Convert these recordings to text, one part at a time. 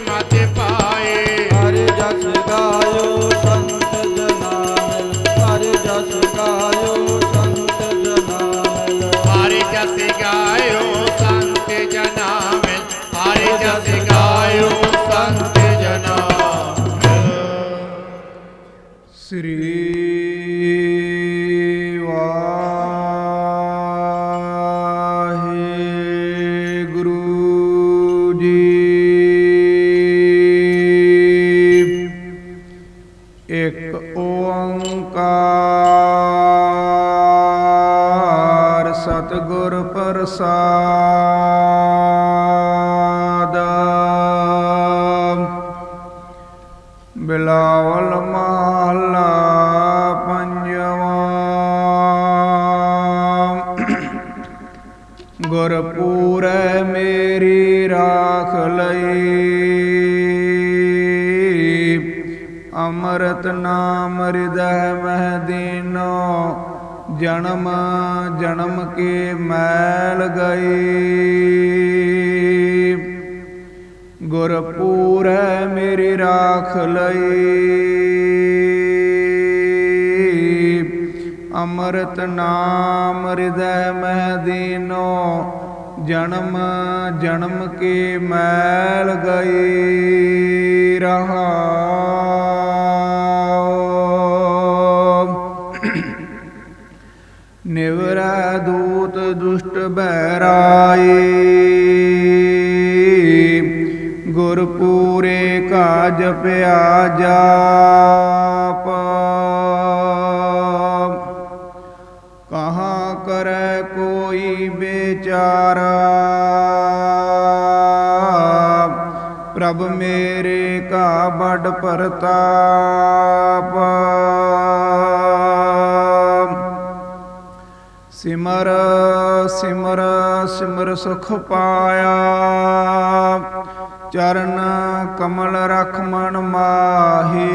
ਮਤ ਪਾਏ। ਹਰ ਜਸ ਗਾਇਓ ਸੰਤ ਜਨਾ ਮਿਲ ਹਰ ਜਸ ਗਾਇਓ ਸੰਤ ਜਨਾ ਮਿਲ ਹਰ ਜਸ ਗਾਇਓ ਸੰਤ ਜਨਾ ਮਿਲ ਹਰ ਜਸ ਗਾਇਓ ਸੰਤ ਜਨਾ ਮਿਲ ਸ੍ਰੀ ਇੱਕ ਓੰਕਾਰ ਸਤਿਗੁਰ ਪ੍ਰਸਾਦ। ਬਿਲਾਵਲ ਮਹੱਲਾ ਪੰਜਵਾਂ। ਗੁਰਪੂਰੈ ਮੇਰੀ ਰਾਖ ਲਈ। ਅੰਮ੍ਰਿਤ ਨਾਮ ਹਿਰਦੈ ਮਹਿ ਦੀਨੋ, ਜਨਮ ਜਨਮ ਕੇ ਮੈਲ ਗਈ। ਗੁਰਪੂਰੈ ਮੇਰੀ ਰਾਖ ਲਈ। ਅੰਮ੍ਰਿਤ ਨਾਮ ਹਿਰਦੈ ਮਹਿ ਦੀਨੋ, ਜਨਮ ਜਨਮ ਕੇ ਮੈਲ ਗਈ। ਰਹਾਉ ਨਿਵਰੈ ਦੂਤ ਦੁਸ਼ਟ ਬਹਿਰਾਈ ਗੁਰਪੂਰੇ ਕਾ ਜਪਿਆ ਜਾਪ ਕਹਾ ਕਰੈ ਕੋਈ ਵਿਚਾਰਾ? ਪ੍ਰਭ ਮੇਰੇ ਕਾ ਬੜ ਪ੍ਰਤਾਪ। ਸਿਮਰ ਸਿਮਰ ਸਿਮਰ ਸੁਖ ਪਾਇਆ। ਚਰਨ ਕਮਲ ਰਖ ਮਨ ਮਾਹੀ।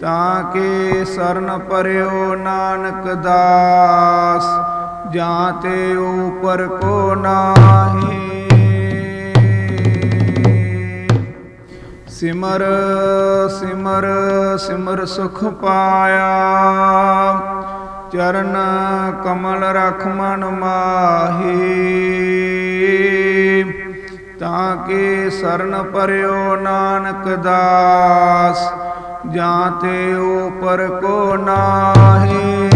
ਤਾਂ ਕੇ ਸਰਨ ਪਰਿਓ ਨਾਨਕ ਦਾਸ, ਜਾਂ ਤੇ ਉਪਰ ਕੋ ਨਾਹੀ। ਸਿਮਰ ਸਿਮਰ ਸਿਮਰ ਸੁਖ ਪਾਇਆ। ਚਰਨ ਕਮਲ ਰਖ ਮਨ ਮਾਹੀ। ਤਾਂ ਕਿ ਸਰਨ ਪਰਿਓ ਨਾਨਕ ਦਾਸ, ਜਾਂ ਤੇ ਉਪਰ ਕੋ ਨਾਹੀ।